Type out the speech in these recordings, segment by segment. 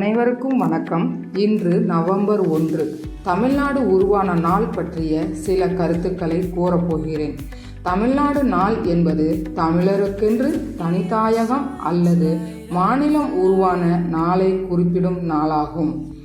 அனைவருக்கும் வணக்கம். இன்று நவம்பர் ஒன்று. தமிழ்நாடு உருவான நாள் பற்றிய சில கருத்துக்களை கூறப்போகிறேன் தமிழ்நாடு நாள் என்பது தமிழருக்கென்று தனித்தாயகம் அல்லது மாநிலம் உருவான நாளை குறிப்பிடும் நாளாகும்.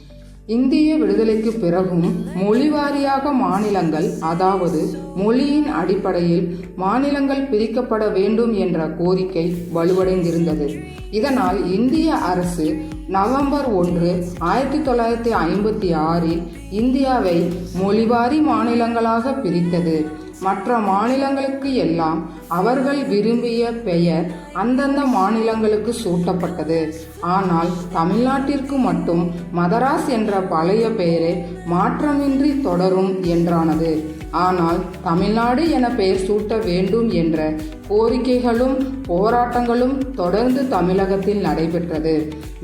இந்திய விடுதலைக்கு பிறகும் மொழிவாரியாக மாநிலங்கள் அதாவது மொழியின் அடிப்படையில் மாநிலங்கள் பிரிக்கப்பட வேண்டும் என்ற கோரிக்கை வலுவடைந்திருந்தது. இதனால் இந்திய அரசு நவம்பர் ஒன்று ஆயிரத்தி தொள்ளாயிரத்தி ஐம்பத்தி ஆறில் இந்தியாவை மொழிவாரி மாநிலங்களாக பிரித்தது. மற்ற மாநிலங்களுக்கு எல்லாம் அவர்கள் விரும்பிய பெயர் அந்தந்த மாநிலங்களுக்கு சூட்டப்பட்டது. ஆனால் தமிழ்நாட்டிற்கு மட்டும் மதராஸ் என்ற பழைய பெயரே மாற்றமின்றி தொடரும் என்றானது. ஆனால் தமிழ்நாடு என பெயர் சூட்ட வேண்டும் என்ற கோரிக்கைகளும் போராட்டங்களும் தொடர்ந்து தமிழகத்தில் நடைபெற்றது.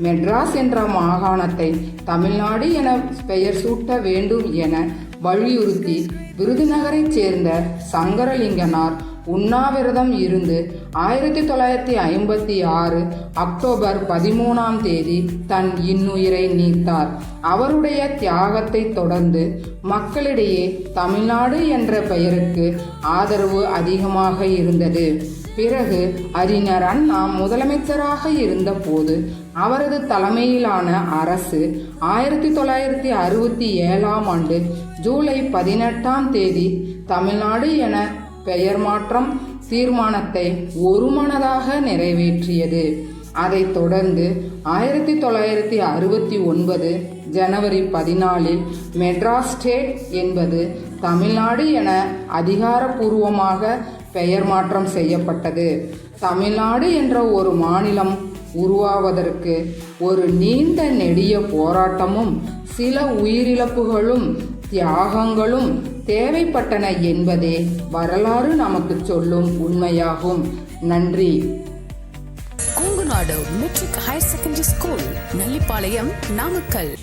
மெட்ராஸ் என்ற மாகாணத்தை தமிழ்நாடு என பெயர் சூட்ட வேண்டும் என வலியுறுத்தி விருதுநகரைச் சேர்ந்த சங்கரலிங்கனார் உண்ணாவிரதம் இருந்து ஆயிரத்தி தொள்ளாயிரத்தி ஐம்பத்தி ஆறு அக்டோபர் பதிமூணாம் தேதி தன் இன்னுயிரை நீத்தார். அவருடைய தியாகத்தை தொடர்ந்து மக்களிடையே தமிழ்நாடு என்ற பெயருக்கு ஆதரவு அதிகமாக இருந்தது. பிறகு அறிஞர் அண்ணா முதலமைச்சராக இருந்தபோது அவரது தலைமையிலான அரசு ஆயிரத்தி தொள்ளாயிரத்தி அறுபத்தி ஏழாம் ஆண்டு ஜூலை பதினெட்டாம் தேதி தமிழ்நாடு என பெயர் மாற்றம் தீர்மானத்தை ஒருமனதாக நிறைவேற்றியது. அதைத் தொடர்ந்து ஆயிரத்தி தொள்ளாயிரத்தி அறுபத்தி ஒன்பது ஜனவரி பதினாலில் மெட்ராஸ் ஸ்டேட் என்பது தமிழ்நாடு என அதிகாரப்பூர்வமாக பெயர் மாற்றம் செய்யப்பட்டது. தமிழ்நாடு என்ற ஒரு மாநிலம் உருவாவதற்கு ஒரு நீண்ட நெடிய போராட்டமும் சில உயிரிழப்புகளும் தியாகங்களும் தேவைப்பட்டன என்பதே வரலாறு நமக்கு சொல்லும் உண்மையாகும். நன்றி. Kongunadu matric higher secondary school Nallipalayam Namakkal.